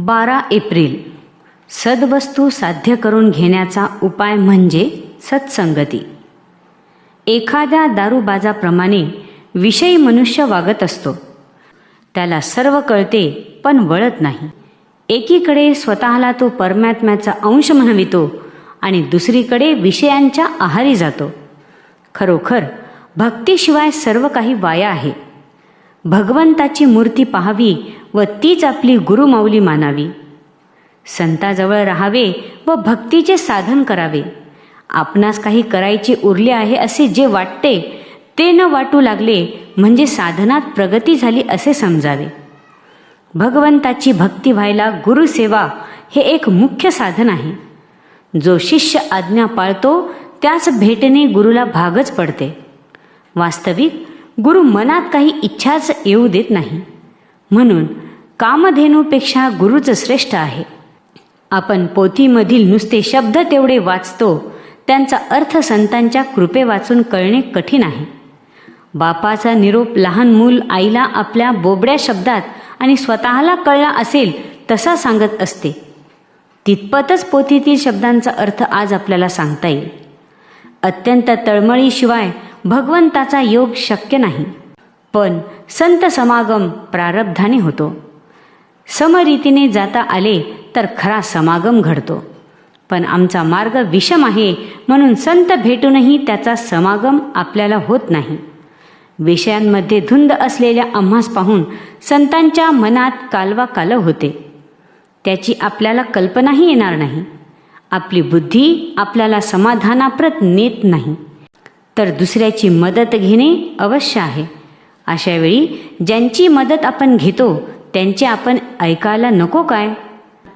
बारा एप्रिल. सद्वस्तू साध्य करून घेण्याचा उपाय म्हणजे सत्संगती. एखाद्या दारूबाजाप्रमाणे विषयी मनुष्य वागत असतो. त्याला सर्व कळते पण वळत नाही. एकीकडे स्वतःला तो परमात्म्याचा अंश म्हणवितो आणि दुसरीकडे विषयांच्या आहारी जातो. खरोखर भक्तीशिवाय सर्व काही वाया आहे. भगवंताची मूर्ती पाहावी व तीच आपली गुरुमाऊली मानावी. संताजवळ राहावे व भक्तीचे साधन करावे. आपणास काही करायचे उरले आहे असे जे वाटते ते न वाटू लागले म्हणजे साधनात प्रगती झाली असे समजावे. भगवंताची भक्ती व्हायला गुरुसेवा हे एक मुख्य साधन आहे. जो शिष्य आज्ञा पाळतो त्याच भेटणे गुरुला भागच पडते. वास्तविक गुरु मनात काही इच्छाच येऊ देत नाही. म्हणून कामधेनूपेक्षा गुरुच श्रेष्ठ आहे. आपण पोथीमधील नुसते शब्द तेवढे वाचतो त्यांचा अर्थ संतांच्या कृपे वाचून कळणे कठीण आहे. बापाचा निरोप लहान मूल आईला आपल्या बोबड्या शब्दात आणि स्वतःला कळला असेल तसा सांगत असते. तितपतच पोथीतील शब्दांचा अर्थ आज आपल्याला सांगता येईल. अत्यंत तळमळीशिवाय भगवंताचा योग शक्य नाही. पण संत समागम प्रारब्धाने होतो. समरीतीने जाता आले तर खरा समागम घडतो. पण आमचा मार्ग विषम आहे म्हणून संत भेटूनही त्याचा समागम आपल्याला होत नाही. विषयांमध्ये धुंद असलेल्या आम्हास पाहून संतांच्या मनात कालवा कालव होते. त्याची आपल्याला कल्पनाही येणार नाही. आपली बुद्धी आपल्याला समाधानाप्रत नेत नाही. तर दुसऱ्याची मदत घेणे अवश्य आहे. अशावेळी ज्यांची मदत आपण घेतो त्यांचे आपण ऐकायला नको काय?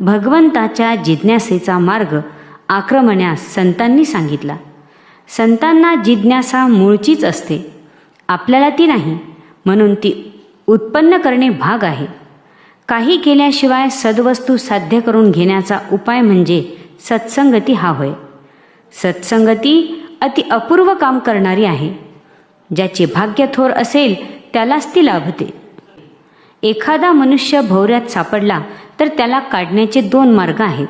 भगवंताच्या जिज्ञासेचा मार्ग आक्रमण्यास संतांनी सांगितला. संतांना जिज्ञासा मूळचीच असते. आपल्याला ती नाही म्हणून ती उत्पन्न करणे भाग आहे. काही केल्याशिवाय सद्वस्तू साध्य करून घेण्याचा उपाय म्हणजे सत्संगती हा होय. सत्संगती अति अपूर्व काम करणारी आहे. ज्याचे भाग्य थोर असेल त्यालाच ती लाभते एखादा मनुष्य भोवऱ्यात सापडला तर त्याला काढण्याचे दोन मार्ग आहेत.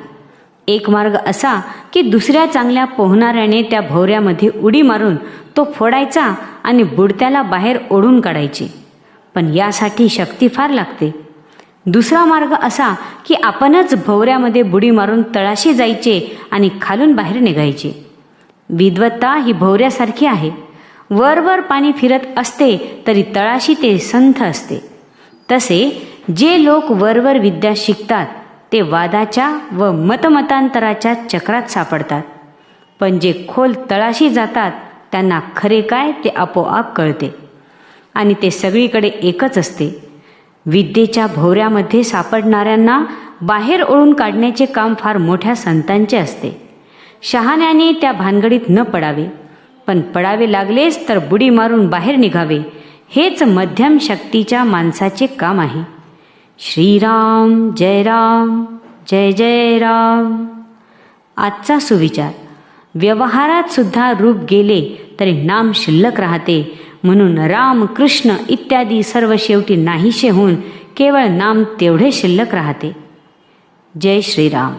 एक मार्ग असा की दुसऱ्या चांगल्या पोहणाऱ्याने त्या भोवऱ्यामध्ये उडी मारून तो फोडायचा आणि बुडत्याला बाहेर ओढून काढायचे. पण यासाठी शक्ती फार लागते. दुसरा मार्ग असा की आपणच भोवऱ्यामध्ये बुडी मारून तळाशी जायचे आणि खालून बाहेर निघायचे. विद्वत्ता ही भोवऱ्यासारखी आहे. वरवर पाणी फिरत असते तरी तळाशी ते संथ असते. तसे जे लोक वरवर विद्या शिकतात ते वादाच्या व मतमतांतराच्या चक्रात सापडतात. पण जे खोल तळाशी जातात त्यांना खरे काय ते आपोआप कळते. आणि ते सगळीकडे एकच असते. विद्येच्या भोवऱ्यामध्ये सापडणाऱ्यांना बाहेर ओळून काढण्याचे काम फार मोठ्या संतांचे असते. शहाण्याने त्या भानगडीत न पडावे. पण पडावे लागलेच तर बुडी मारून बाहेर निघावे. हेच मध्यम शक्तीच्या माणसाचे काम आहे. श्रीराम जय राम जय जय राम. आजचा सुविचार. व्यवहारात सुद्धा रूप गेले तरी नाम शिल्लक राहते. म्हणून राम कृष्ण इत्यादी सर्व शेवटी नाहीसे होऊन केवळ नाम तेवढे शिल्लक राहते. जय श्रीराम.